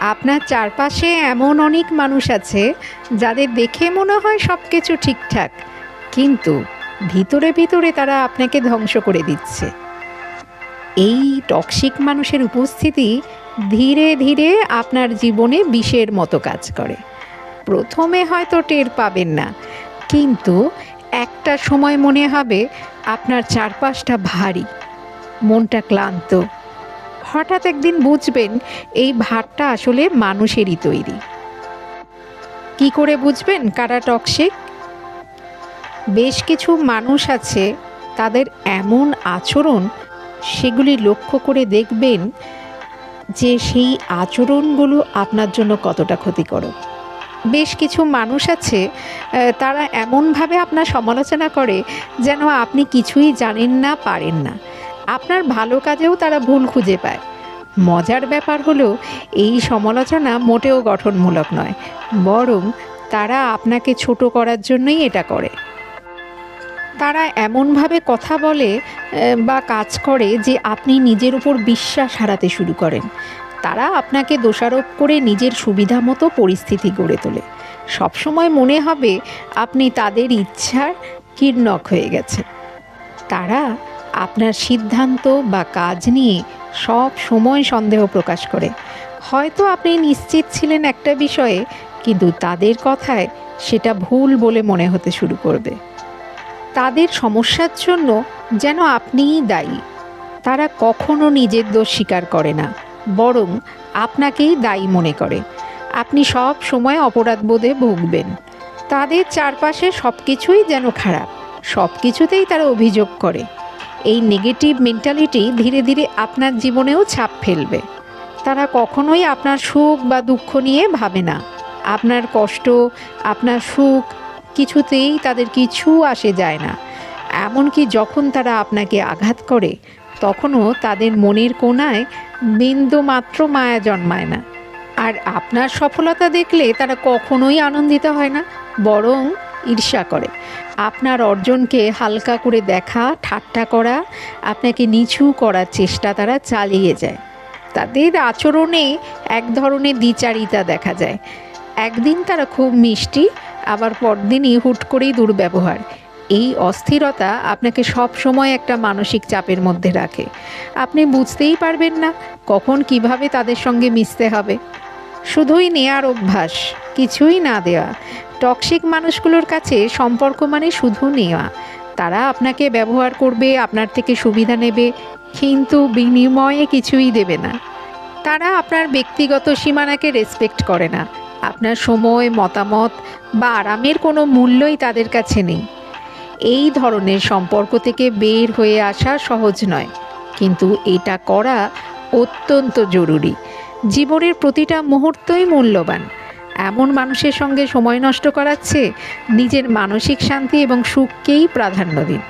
আপনার চারপাশে এমন অনেক মানুষ আছে যাদের দেখে মনে হয় সব কিছু ঠিকঠাক। কিন্তু ভিতরে ভিতরে তারা আপনাকে ধ্বংস করে দিচ্ছে। এই টক্সিক মানুষের উপস্থিতি ধীরে ধীরে আপনার জীবনে বিষের মতো কাজ করে। প্রথমে হয়তো টের পাবেন না, কিন্তু একটা সময় মনে হবে আপনার চারপাশটা ভারী, মনটা ক্লান্ত হঠাৎ একদিন বুঝবেন, এই ভারটা আসলে মানুষেরই তৈরি। কি করে বুঝবেন কারা টক্সিক বেশ কিছু মানুষ আছে, তাদের এমন আচরণ, সেগুলি লক্ষ্য করে দেখবেন যে সেই আচরণগুলো আপনার জন্য কতটা ক্ষতিকর। বেশ কিছু মানুষ আছে তারা এমনভাবে আপনার সমালোচনা করে যেন আপনি কিছুই জানেন না, পারেন না। আপনার ভালো কাজেও তারা ভুল খুঁজে পায়। মজার ব্যাপার হলো, এই সমালোচনা মোটেও গঠনমূলক নয়, বরং তারা আপনাকে ছোট করার জন্যই এটা করে। তারা এমনভাবে কথা বলে বা কাজ করে যে আপনি নিজের উপর বিশ্বাস হারাতে শুরু করেন। তারা আপনাকে দোষারোপ করে নিজের সুবিধা মতো পরিস্থিতি গড়ে তোলে। সবসময় মনে হবে আপনি তাদের ইচ্ছার কীর্ণক হয়ে গেছে তারা আপনার সিদ্ধান্ত বা কাজ নিয়ে সব সময় সন্দেহ প্রকাশ করে। হয়তো আপনি নিশ্চিত ছিলেন একটা বিষয়ে, কিন্তু তাদের কথায় সেটা ভুল বলে মনে হতে শুরু করবে। তাদের সমস্যার জন্য যেন আপনিই দায়ী। তারা কখনো নিজের দোষ স্বীকার করে না, বরং আপনাকেই দায়ী মনে করে। আপনি সব সময় অপরাধবোধে ভুগবেন। তাদের চারপাশে সব কিছুই যেন খারাপ সব কিছুতেই তারা অভিযোগ করে। এই নেগেটিভ মেন্টালিটি ধীরে ধীরে আপনার জীবনেও ছাপ ফেলবে। তারা কখনোই আপনার সুখ বা দুঃখ নিয়ে ভাবে না। আপনার কষ্ট, আপনার সুখ কিছুতেই তাদের কিছু আসে যায় না। এমনকি যখন তারা আপনাকে আঘাত করে, তখনও তাদের মনের কোণায় বিন্দু মাত্র মায়া জন্মায় না। আর আপনার সফলতা দেখলে তারা কখনোই আনন্দিত হয় না, বরং ঈর্ষা করে। আপনার অর্জনকে হালকা করে দেখা, ঠাট্টা করা, আপনাকে নিচু করার চেষ্টা তারা চালিয়ে যায়। তাদের আচরণে এক ধরনের দ্বিচারিতা দেখা যায়। একদিন তারা খুব মিষ্টি, আবার পরদিনই হুট করেই দুর্ব্যবহার। এই অস্থিরতা আপনাকে সব সময় একটা মানসিক চাপের মধ্যে রাখে। আপনি বুঝতেই পারবেন না কখন কীভাবে তাদের সঙ্গে মিশতে হবে। শুধুই নেয়ার অভ্যাস, কিছুই না দেওয়া। টক্সিক মানুষগুলোর কাছে সম্পর্ক মানে শুধু নেওয়া। তারা আপনাকে ব্যবহার করবে, আপনার থেকে সুবিধা নেবে, কিন্তু বিনিময়ে কিছুই দেবে না। তারা আপনার ব্যক্তিগত সীমানাকে রেসপেক্ট করে না। আপনার সময়, মতামত বা আরামের কোনো মূল্যই তাদের কাছে নেই। এই ধরনের সম্পর্ক থেকে বের হয়ে আসা সহজ নয়। কিন্তু এটা করা অত্যন্ত জরুরি। জীবনের প্রতিটা মুহূর্তই মূল্যবান। এমন মানুষের সঙ্গে সময় নষ্ট করাচ্ছে নিজের মানসিক শান্তি এবং সুখকেই প্রাধান্য দিন।